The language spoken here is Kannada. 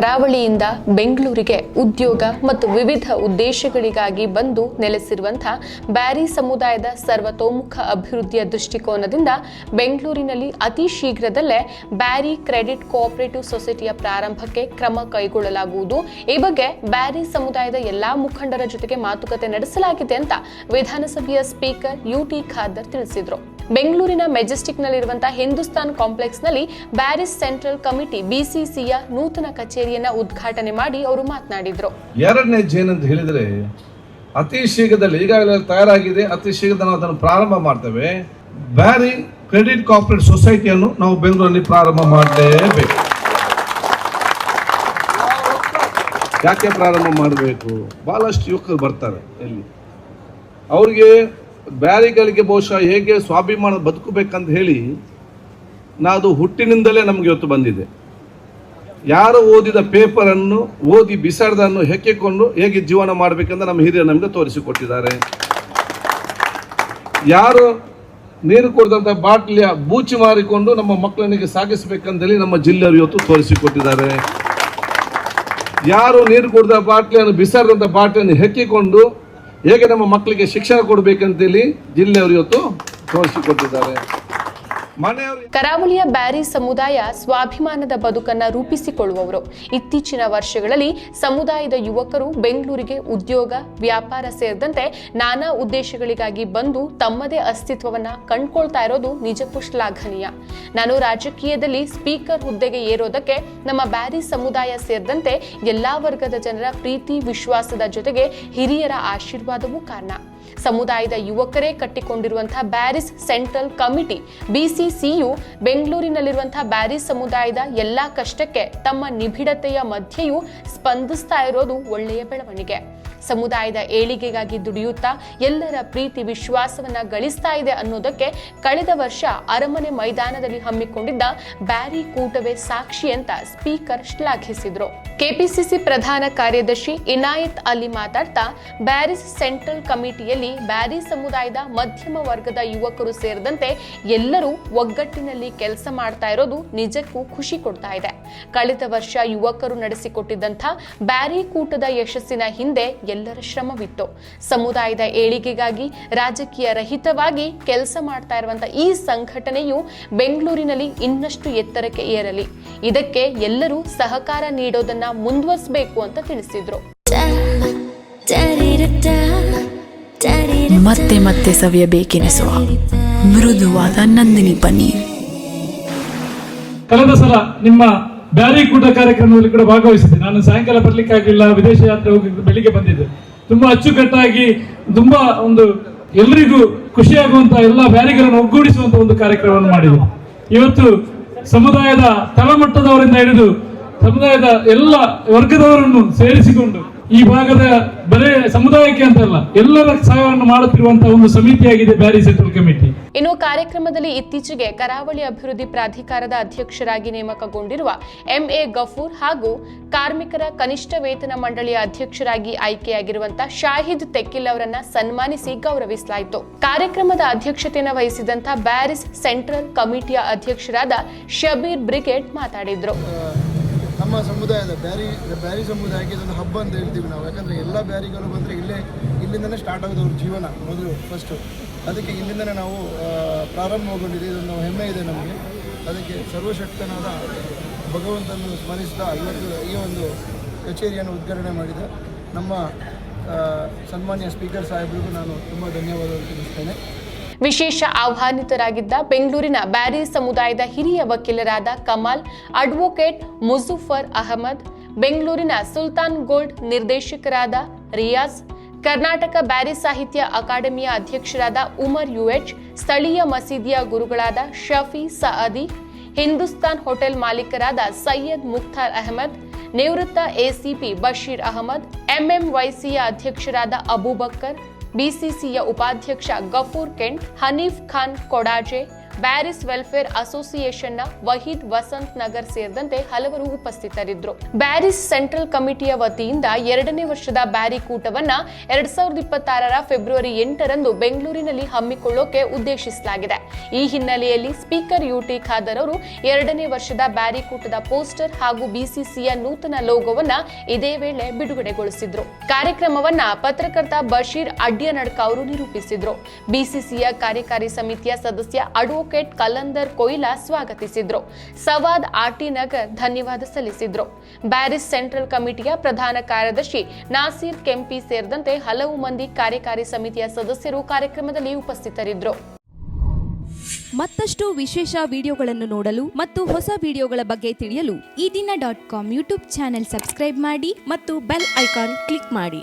ಕರಾವಳಿಯಿಂದ ಬೆಂಗಳೂರಿಗೆ ಉದ್ಯೋಗ ಮತ್ತು ವಿವಿಧ ಉದ್ದೇಶಗಳಿಗಾಗಿ ಬಂದು ನೆಲೆಸಿರುವಂತಹ ಬ್ಯಾರಿ ಸಮುದಾಯದ ಸರ್ವತೋಮುಖ ಅಭಿವೃದ್ಧಿಯ ದೃಷ್ಟಿಕೋನದಿಂದ ಬೆಂಗಳೂರಿನಲ್ಲಿ ಅತಿ ಶೀಘ್ರದಲ್ಲೇ ಬ್ಯಾರಿ ಕ್ರೆಡಿಟ್ ಕೋಆಪರೇಟಿವ್ ಸೊಸೈಟಿಯ ಪ್ರಾರಂಭಕ್ಕೆ ಕ್ರಮ ಕೈಗೊಳ್ಳಲಾಗುವುದು. ಈ ಬಗ್ಗೆ ಬ್ಯಾರಿ ಸಮುದಾಯದ ಎಲ್ಲಾ ಮುಖಂಡರ ಜೊತೆಗೆ ಮಾತುಕತೆ ನಡೆಸಲಾಗಿದೆ ಅಂತ ವಿಧಾನಸಭೆಯ ಸ್ಪೀಕರ್ ಯುಟಿ ಖಾದರ್ ತಿಳಿಸಿದರು. ಬೆಂಗಳೂರಿನ ಮೆಜೆಸ್ಟಿಕ್ನಲ್ಲಿರುವಂತಹ ಹಿಂದೂಸ್ತಾನ್ ಕಾಂಪ್ಲೆಕ್ಸ್ನಲ್ಲಿ ಬ್ಯಾರಿಸ್ ಸೆಂಟ್ರಲ್ ಕಮಿಟಿ ಬಿಸಿಸಿಯ ನೂತನ ಕಚೇರಿಯನ್ನ ಉದ್ಘಾಟನೆ ಮಾಡಿ ಅವರು ಮಾತನಾಡಿದ್ರು. ಎರಡನೇ ಏನಂತ ಹೇಳಿದರೆ ಅತಿ ಶೀಘ್ರದಲ್ಲಿ ಈಗಾಗಲೇ ತಯಾರಾಗಿದೆ. ಅತಿ ಶೀಘ್ರ ನಾವು ಅದನ್ನು ಪ್ರಾರಂಭ ಮಾಡ್ತೇವೆ. ಬ್ಯಾರಿ ಕ್ರೆಡಿಟ್ ಕಾರ್ಪೊರೇಟ್ ಸೊಸೈಟಿಯನ್ನು ನಾವು ಬೆಂಗಳೂರಲ್ಲಿ ಪ್ರಾರಂಭ ಮಾಡಲೇಬೇಕು. ಯಾಕೆ ಪ್ರಾರಂಭ ಮಾಡಬೇಕು? ಬಹಳಷ್ಟು ಯುವಕರು ಬರ್ತಾರೆ ಇಲ್ಲಿ. ಅವರಿಗೆ ಬ್ಯಾರಿಗಳಿಗೆ ಬಹುಶಃ ಹೇಗೆ ಸ್ವಾಭಿಮಾನ ಬದುಕಬೇಕಂತ ಹೇಳಿ ನಾದು ಹುಟ್ಟಿನಿಂದಲೇ ನಮಗೆ ಇವತ್ತು ಬಂದಿದೆ. ಯಾರು ಓದಿದ ಪೇಪರನ್ನು ಓದಿ ಬಿಸಾಡದನ್ನು ಹೆಕ್ಕಿಕೊಂಡು ಹೇಗೆ ಜೀವನ ಮಾಡಬೇಕಂತ ನಮ್ಮ ಹಿರಿಯರು ನಮಗೆ ತೋರಿಸಿಕೊಟ್ಟಿದ್ದಾರೆ. ಯಾರು ನೀರು ಕುಡಿದಂಥ ಬಾಟ್ಲಿಯ ಬೂಚಿ ಮಾರಿಕೊಂಡು ನಮ್ಮ ಮಕ್ಕಳನಿಗೆ ಸಾಗಿಸಬೇಕಂತೇಳಿ ನಮ್ಮ ಜಿಲ್ಲೆಯವರು ಇವತ್ತು ತೋರಿಸಿಕೊಟ್ಟಿದ್ದಾರೆ. ಯಾರು ನೀರು ಕುಡಿದ ಬಾಟ್ಲಿಯನ್ನು ಬಿಸಾಡಿದಂಥ ಬಾಟ್ಲಿಯನ್ನು ಹೆಕ್ಕಿಕೊಂಡು ಹೇಗೆ ನಮ್ಮ ಮಕ್ಕಳಿಗೆ ಶಿಕ್ಷಣ ಕೊಡಬೇಕಂತೇಳಿ ಜಿಲ್ಲೆಯವರು ಇವತ್ತು ತೋರಿಸಿಕೊಟ್ಟಿದ್ದಾರೆ. ಕರಾವಳಿಯ ಬ್ಯಾರಿ ಸಮುದಾಯ ಸ್ವಾಭಿಮಾನದ ಬದುಕನ್ನ ರೂಪಿಸಿಕೊಳ್ಳುವವರು. ಇತ್ತೀಚಿನ ವರ್ಷಗಳಲ್ಲಿ ಸಮುದಾಯದ ಯುವಕರು ಬೆಂಗಳೂರಿಗೆ ಉದ್ಯೋಗ, ವ್ಯಾಪಾರ ಸೇರಿದಂತೆ ನಾನಾ ಉದ್ದೇಶಗಳಿಗಾಗಿ ಬಂದು ತಮ್ಮದೇ ಅಸ್ತಿತ್ವವನ್ನ ಕಂಡ್ಕೊಳ್ತಾ ಇರೋದು ನಿಜಕ್ಕೂ ಶ್ಲಾಘನೀಯ. ನಾನು ರಾಜಕೀಯದಲ್ಲಿ ಸ್ಪೀಕರ್ ಹುದ್ದೆಗೆ ಏರೋದಕ್ಕೆ ನಮ್ಮ ಬ್ಯಾರಿ ಸಮುದಾಯ ಸೇರಿದಂತೆ ಎಲ್ಲಾ ವರ್ಗದ ಜನರ ಪ್ರೀತಿ, ವಿಶ್ವಾಸದ ಜೊತೆಗೆ ಹಿರಿಯರ ಆಶೀರ್ವಾದವೂ ಕಾರಣ. ಸಮುದಾಯದ ಯುವಕರೇ ಕಟ್ಟಿಕೊಂಡಿರುವಂತಹ ಬ್ಯಾರಿಸ್ ಸೆಂಟ್ರಲ್ ಕಮಿಟಿ ಬಿಸಿಸಿಯು ಬೆಂಗಳೂರಿನಲ್ಲಿರುವಂತಹ ಬ್ಯಾರಿಸ್ ಸಮುದಾಯದ ಎಲ್ಲಾ ಕಷ್ಟಕ್ಕೆ ತಮ್ಮ ನಿಬಿಡತೆಯ ಮಧ್ಯೆಯೂ ಸ್ಪಂದಿಸ್ತಾ ಇರೋದು ಒಳ್ಳೆಯ ಬೆಳವಣಿಗೆ. ಸಮುದಾಯದ ಏಳಿಗೆಗಾಗಿ ದುಡಿಯುತ್ತಾ ಎಲ್ಲರ ಪ್ರೀತಿ ವಿಶ್ವಾಸವನ್ನ ಗಳಿಸ್ತಾ ಇದೆ ಅನ್ನೋದಕ್ಕೆ ಕಳೆದ ವರ್ಷ ಅರಮನೆ ಮೈದಾನದಲ್ಲಿ ಹಮ್ಮಿಕೊಂಡಿದ್ದ ಬ್ಯಾರಿ ಕೂಟವೇ ಸಾಕ್ಷಿ ಅಂತ ಸ್ಪೀಕರ್ ಶ್ಲಾಘಿಸಿದ್ರು. ಕೆಪಿಸಿಸಿ ಪ್ರಧಾನ ಕಾರ್ಯದರ್ಶಿ ಇನಾಯತ್ ಅಲಿ ಮಾತಾಡ್ತಾ, ಬ್ಯಾರಿಸ್ ಸೆಂಟ್ರಲ್ ಕಮಿಟಿಯಲ್ಲಿ ಬ್ಯಾರಿ ಸಮುದಾಯದ ಮಧ್ಯಮ ವರ್ಗದ ಯುವಕರು ಸೇರಿದಂತೆ ಎಲ್ಲರೂ ಒಗ್ಗಟ್ಟಿನಲ್ಲಿ ಕೆಲಸ ಮಾಡ್ತಾ ಇರೋದು ನಿಜಕ್ಕೂ ಖುಷಿ ಕೊಡ್ತಾ ಇದೆ. ಕಳೆದ ವರ್ಷ ಯುವಕರು ನಡೆಸಿಕೊಟ್ಟಿದ್ದಂಥ ಬ್ಯಾರಿ ಕೂಟದ ಯಶಸ್ಸಿನ ಹಿಂದೆ ಎಲ್ಲರ ಶ್ರಮವಿತ್ತು. ಸಮುದಾಯದ ಏಳಿಗೆಗಾಗಿ ರಾಜಕೀಯ ರಹಿತವಾಗಿ ಕೆಲಸ ಮಾಡ್ತಾ ಇರುವಂತ ಈ ಸಂಘಟನೆಯು ಬೆಂಗಳೂರಿನಲ್ಲಿ ಇನ್ನಷ್ಟು ಎತ್ತರಕ್ಕೆ ಏರಲಿ. ಇದಕ್ಕೆ ಎಲ್ಲರೂ ಸಹಕಾರ ನೀಡೋದನ್ನ ಮುಂದುವರಿಸಬೇಕು ಅಂತ ತಿಳಿಸಿದ್ರು. ಮತ್ತೆ ಮತ್ತೆ ಸವಿಯಬೇಕೆನಿಸುವ ಮೃದುವಾದ ನಂದಿನಿ ಪನ್ನೀರ್. ಕಳೆದ ಸಲ ನಿಮ್ಮ ಬ್ಯಾರಿ ಕೂಟ ಕಾರ್ಯಕ್ರಮದಲ್ಲಿ ಕೂಡ ಭಾಗವಹಿಸಿದೆ ನಾನು ಸಾಯಂಕಾಲ ಬರ್ಲಿಕ್ಕೆ ವಿದೇಶ ಯಾತ್ರೆ ಹೋಗಿ ಬೆಳಿಗ್ಗೆ ಬಂದಿದ್ದೆ. ತುಂಬಾ ಅಚ್ಚುಕಟ್ಟಾಗಿ, ತುಂಬಾ ಒಂದು ಎಲ್ರಿಗೂ ಖುಷಿಯಾಗುವಂತ ಎಲ್ಲ ಬ್ಯಾರಿಗಳನ್ನು ಒಗ್ಗೂಡಿಸುವಂತ ಒಂದು ಕಾರ್ಯಕ್ರಮವನ್ನು ಮಾಡಿದೆ ಇವತ್ತು ಸಮುದಾಯದ ತಳಮಟ್ಟದವರಿಂದ ಹಿಡಿದು ಸಮುದಾಯದ ಎಲ್ಲ ವರ್ಗದವರನ್ನು ಸೇರಿಸಿಕೊಂಡು ಈ ಭಾಗದ ಬರೇ ಸಮುದಾಯಕ್ಕೆ ಅಂತಲ್ಲ, ಎಲ್ಲರ ಸಹಾಯವನ್ನು ಮಾಡುತ್ತಿರುವಂತಹ ಒಂದು ಸಮಿತಿಯಾಗಿದೆ ಬ್ಯಾರಿ ಸೆಂಟ್ರಲ್ ಕಮಿಟಿ. ಇನ್ನು ಕಾರ್ಯಕ್ರಮದಲ್ಲಿ ಇತ್ತೀಚೆಗೆ ಕರಾವಳಿ ಅಭಿವೃದ್ಧಿ ಪ್ರಾಧಿಕಾರದ ಅಧ್ಯಕ್ಷರಾಗಿ ನೇಮಕಗೊಂಡಿರುವ ಎಂಎ ಗಫೂರ್ ಹಾಗೂ ಕಾರ್ಮಿಕರ ಕನಿಷ್ಠ ವೇತನ ಮಂಡಳಿಯ ಅಧ್ಯಕ್ಷರಾಗಿ ಆಯ್ಕೆಯಾಗಿರುವಂತಹ ಶಾಹಿದ್ ತೆಕ್ಕಿಲ್ ಅವರನ್ನ ಸನ್ಮಾನಿಸಿ ಗೌರವಿಸಲಾಯಿತು. ಕಾರ್ಯಕ್ರಮದ ಅಧ್ಯಕ್ಷತೆಯನ್ನು ವಹಿಸಿದಂತಹ ಬ್ಯಾರಿಸ್ ಸೆಂಟ್ರಲ್ ಕಮಿಟಿಯ ಅಧ್ಯಕ್ಷರಾದ ಶಬೀರ್ ಬ್ರಿಗೇಡ್ ಮಾತಾಡಿದ್ರು. ನಮ್ಮ ಸಮುದಾಯದ ಬ್ಯಾರಿ ಬ್ಯಾರಿ ಸಮುದಾಯಕ್ಕೆ ಇದೊಂದು ಹಬ್ಬ ಅಂತ ಹೇಳ್ತೀವಿ ನಾವು. ಯಾಕಂದ್ರೆ ಎಲ್ಲ ಬ್ಯಾರಿಗಳು ಬಂದ್ರೆ ಇಲ್ಲೇ ಇಲ್ಲಿಂದನೇ ಸ್ಟಾರ್ಟ್ ಆಗೋದು ಅವ್ರ ಜೀವನ, ಮೊದಲು ಫಸ್ಟು ಅದಕ್ಕೆ ಇಲ್ಲಿಂದಲೇ ನಾವು ಪ್ರಾರಂಭಗೊಂಡಿದೆ ಇದೊಂದು ಹೆಮ್ಮೆ ಇದೆ ನಮಗೆ. ಅದಕ್ಕೆ ಸರ್ವಶಕ್ತನಾದ ಭಗವಂತನನ್ನು ಸ್ಮರಿಸಿದ ಇವತ್ತು ಈ ಒಂದು ಕಚೇರಿಯನ್ನು ಉದ್ಘಾಟನೆ ಮಾಡಿದ ನಮ್ಮ ಸನ್ಮಾನ್ಯ ಸ್ಪೀಕರ್ ಸಾಹೇಬರಿಗೂ ನಾನು ತುಂಬ ಧನ್ಯವಾದಗಳು ತಿಳಿಸ್ತೇನೆ. ವಿಶೇಷ ಆಹ್ವಾನಿತರಾಗಿದ್ದ ಬೆಂಗಳೂರಿನ ಬ್ಯಾರಿ ಸಮುದಾಯದ ಹಿರಿಯ ವಕೀಲರಾದ ಕಮಾಲ್, ಅಡ್ವೊಕೇಟ್ ಮುಜುಫರ್ ಅಹಮದ್, ಬೆಂಗಳೂರಿನ ಸುಲ್ತಾನ್ ಗೋಲ್ಡ್ ನಿರ್ದೇಶಕರಾದ ರಿಯಾಜ್ ಕರ್ನಾಟಕ ಬ್ಯಾರಿ ಸಾಹಿತ್ಯ ಅಕಾಡೆಮಿಯ ಅಧ್ಯಕ್ಷರಾದ ಉಮರ್ ಯುಎಚ್ ಸ್ಥಳೀಯ ಮಸೀದಿಯ ಗುರುಗಳಾದ ಶಫಿ ಸಅದಿ ಹಿಂದೂಸ್ತಾನ್ ಹೋಟೆಲ್ ಮಾಲೀಕರಾದ ಸೈಯದ್ ಮುಖ್ತಾರ್ ಅಹಮದ್ ನಿವೃತ್ತ ಎಸಿಪಿ ಬಶೀರ್ ಅಹಮದ್ ಎಂಎಂವೈಸಿಯ ಅಧ್ಯಕ್ಷರಾದ ಅಬೂಬಕ್ಕರ್ ಬಿಸಿಸಿಯ ಉಪಾಧ್ಯಕ್ಷ ಗಫೂರ್ ಕೆಂಟ್ ಹನೀಫ್ ಖಾನ್ ಕೊಡಾಜೆ ಬ್ಯಾರಿಸ್ ವೆಲ್ಫೇರ್ ಅಸೋಸಿಯೇಷನ್ನ ವಹೀದ್ ವಸಂತ್ ನಗರ್ ಸೇರಿದಂತೆ ಹಲವರು ಉಪಸ್ಥಿತರಿದ್ದರು. ಬ್ಯಾರಿಸ್ ಸೆಂಟ್ರಲ್ ಕಮಿಟಿಯ ವತಿಯಿಂದ ಎರಡನೇ ವರ್ಷದ ಬ್ಯಾರಿ ಕೂಟವನ್ನ ಎರಡ್ ಸಾವಿರದ ಇಪ್ಪತ್ತಾರರ ಫೆಬ್ರವರಿ ಎಂಟರಂದು ಬೆಂಗಳೂರಿನಲ್ಲಿ ಹಮ್ಮಿಕೊಳ್ಳೋಕೆ ಉದ್ದೇಶಿಸಲಾಗಿದೆ. ಈ ಹಿನ್ನೆಲೆಯಲ್ಲಿ ಸ್ಪೀಕರ್ ಯುಟಿ ಖಾದರ್ ಅವರು ಎರಡನೇ ವರ್ಷದ ಬ್ಯಾರಿ ಕೂಟದ ಪೋಸ್ಟರ್ ಹಾಗೂ ಬಿಸಿಸಿಯ ನೂತನ ಲೋಗೋವನ್ನ ಇದೇ ವೇಳೆ ಬಿಡುಗಡೆಗೊಳಿಸಿದ್ರು. ಕಾರ್ಯಕ್ರಮವನ್ನ ಪತ್ರಕರ್ತ ಬಶೀರ್ ಅಡ್ಯನಡ್ಕ ಅವರು ನಿರೂಪಿಸಿದ್ರು. ಬಿಸಿಸಿಯ ಕಾರ್ಯಕಾರಿ ಸಮಿತಿಯ ಸದಸ್ಯ ಅಡ್ವೊಕೇಟ್ ಕಲಂದರ್ ಕೊಯ್ಲಾ ಸ್ವಾಗತಿಸಿದ್ರು. ಸವಾದ್ ಆರ್ಟಿ ನಗರ್ ಧನ್ಯವಾದ ಸಲ್ಲಿಸಿದ್ರು. ಬ್ಯಾರಿಸ್ ಸೆಂಟ್ರಲ್ ಕಮಿಟಿಯ ಪ್ರಧಾನ ಕಾರ್ಯದರ್ಶಿ ನಾಸೀರ್ ಕೆಂಪಿ ಸೇರಿದಂತೆ ಹಲವು ಮಂದಿ ಕಾರ್ಯಕಾರಿ ಸಮಿತಿಯ ಸದಸ್ಯರು ಕಾರ್ಯಕ್ರಮದಲ್ಲಿ ಉಪಸ್ಥಿತರಿದ್ದರು. ಮತ್ತಷ್ಟು ವಿಶೇಷ ವಿಡಿಯೋಗಳನ್ನು ನೋಡಲು ಮತ್ತು ಹೊಸ ವಿಡಿಯೋಗಳ ಬಗ್ಗೆ ತಿಳಿಯಲು Eedina dot com YouTube channel subscribe ಮಾಡಿ ಮತ್ತು ಬೆಲ್ ಐಕಾನ್ ಕ್ಲಿಕ್ ಮಾಡಿ.